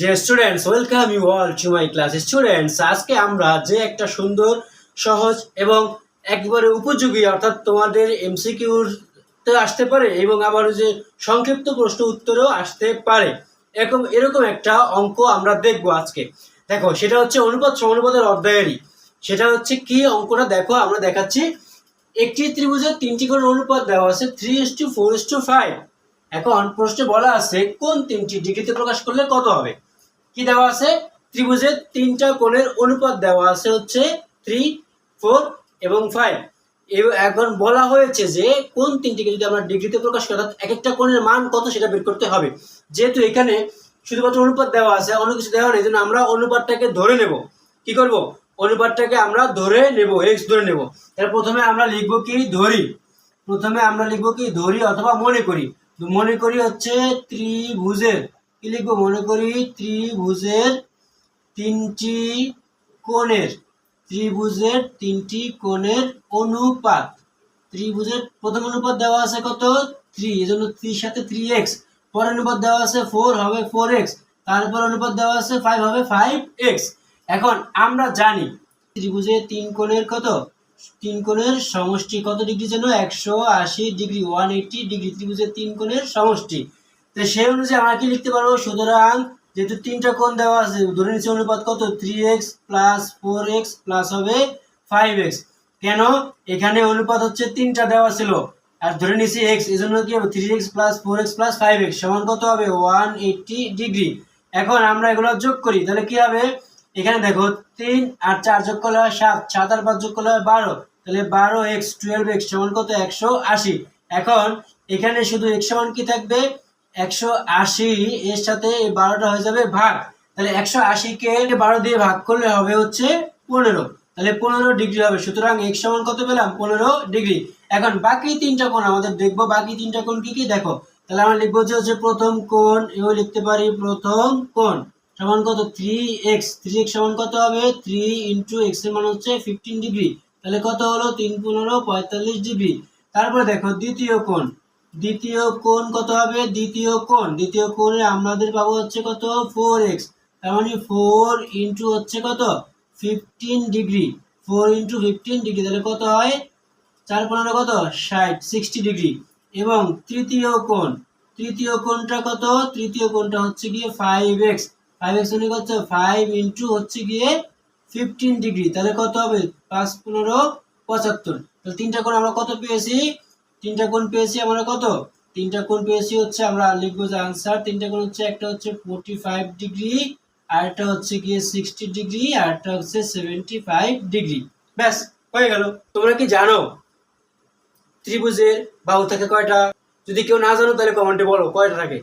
Dear students welcome you all to my class students আজকে আমরা যে একটা সুন্দর, সহজ এবং একবারে উপযোগী, অর্থাৎ তোমাদের এমসিকিউর তে আসতে পারে এবং আবার যে সংক্ষিপ্ত প্রশ্ন উত্তরেও আসতে পারে। এরকম এরকম একটা অঙ্ক আমরা দেখব আজকে। দেখো, সেটা হচ্ছে অনুপাত সমানুপাতের অধ্যায়েরই সেটা হচ্ছে কি অঙ্কটা? দেখো, আমরা দেখাচ্ছি। একটি ত্রিভুজের তিনটি কোণ অনুপাত দেওয়া আছে three is to four is to five এখন প্রশ্নে বলা আছে, কোন তিনটি ডিগ্রিতে প্রকাশ করলে কত হবে? কি দেওয়া আছে? ত্রিভুজের তিনটা কোণের অনুপাত দেওয়া আছে হচ্ছে থ্রি ফোর এবং ফাইভ এখন বলা হয়েছে যে কোন তিনটিকে যদি আমরা ডিগ্রিতে প্রকাশ করি, অর্থাৎ এক একটা কোণের মান কত সেটা বের করতে হবে। যেহেতু এখানে শুধুমাত্র অনুপাত দেওয়া আছে, অন্য কিছু দেওয়া নেই জন্য আমরা অনুপাতটাকে ধরে নেব। কি করব? অনুপাতটাকে আমরা ধরে নেব এক্স ধরে নেব। তাহলে প্রথমে আমরা লিখব কি? ধরি। প্রথমে আমরা লিখব কি? ধরি অথবা মনে করি। মনে করি হচ্ছে ত্রিভুজের কি লিখব মনে করি ত্রিভুজের তিনটি কোণের, ত্রিভুজের তিনটি কোণের অনুপাত। ত্রিভুজের প্রথম অনুপাত দেওয়া আছে কত? থ্রি জন্য থ্রির সাথে থ্রি এক্স পরের অনুপাত দেওয়া আছে ফোর হবে ফোর এক্স। তারপর অনুপাত দেওয়া আছে ফাইভ হবে ফাইভ এক্স। এখন আমরা জানি ত্রিভুজের তিন কোণের কত? তিন কোণের সমষ্টি কত ডিগ্রি যেন? একশো আশি ডিগ্রি ওয়ান এইটি ডিগ্রি। ত্রিভুজের তিন কোণের সমষ্টি। তো সেই অনুযায়ী আমরা কি লিখতে পারব? সুতরাং যেহেতু তিনটা কোণ দেওয়া আছে, ধরে নিচ্ছে অনুপাত কত? Three x plus four x plus হবে ফাইভ এক্স কেন? এখানে অনুপাত হচ্ছে তিনটা দেওয়া ছিল। আর ধরে নিচ্ছি এক্স এই জন্য কি হবে? Three x plus four x plus five x সমান কত হবে? ওয়ান এইটটি ডিগ্রি এখন আমরা এগুলো যোগ করি, তাহলে কি হবে? এখানে দেখো, তিন আর চার যোগ করলে হয় সাত সাত আর পাঁচ যোগ করলে হয় বারো। তাহলে বারো এক্স টুয়েলভ এক্স সমান কত? একশো আশি। এখন এখানে শুধু এক্স সমান কি থাকবে? একশো আশি এর সাথে এই বারোটা হয়ে যাবে ভাগ। তাহলে একশো আশিকে বারো দিয়ে ভাগ করলে হবে হচ্ছে পনেরো। তাহলে পনেরো ডিগ্রি হবে। সুতরাং এক্স সমান কত পেলাম? পনেরো ডিগ্রি। এখন বাকি তিনটা কোণ আমাদের দেখব। বাকি তিনটা কোণ কি কি? দেখো। তাহলে আমরা লিখব যে হচ্ছে প্রথম কোণ, এও লিখতে পারি প্রথম কোণ। সমান কত? থ্রি এক্স থ্রি এক্স সমান কত হবে? থ্রি ইন্টু এক্সের মান হচ্ছে ফিফটিন ডিগ্রি। তাহলে কত হলো? তিন পনেরো, পঁয়তাল্লিশ ডিগ্রি। তারপরে দেখো, দ্বিতীয় কোণ। দ্বিতীয় কোণ কত হবে? দ্বিতীয় কোণ। দ্বিতীয় কোণে আমাদের পাবো হচ্ছে কত? ফোর এক্স তার মানে ফোর ইন্টু হচ্ছে কত? Fifteen degree four into fifteen degree তাহলে কত হয়? চার পনেরো কত? ষাট। সিক্সটি ডিগ্রি এবং তৃতীয় কোণ। তৃতীয় কোণটা কত? তৃতীয় কোণটা হচ্ছে গিয়ে ফাইভ এক্স ফাইভ এক্স মানে কত? ফাইভ ইন্টু হচ্ছে গিয়ে ফিফটিন ডিগ্রি তাহলে কত হবে? পাঁচ পনেরো পঁচাত্তর। তাহলে তিনটা কোণ আমরা কত পেয়েছি? তিনটা কোণ পেয়েছি আমরা কত? তিনটা কোণ পেয়েছি হচ্ছে আমরা লিখব যে আনসার তিনটা কোণ হচ্ছে, একটা হচ্ছে ফোরটি ফাইভ ডিগ্রি আর একটা হচ্ছে গিয়ে সিক্সটি ডিগ্রি আর একটা হচ্ছে সেভেন্টি ফাইভ ডিগ্রি ব্যাস, হয়ে গেল। তোমরা কি জানো? ত্রিভুজের বাহু থাকে কয়টা? যদি কেউ না জানো, তাহলে কমেন্টে বলো, কয়টা থাকে?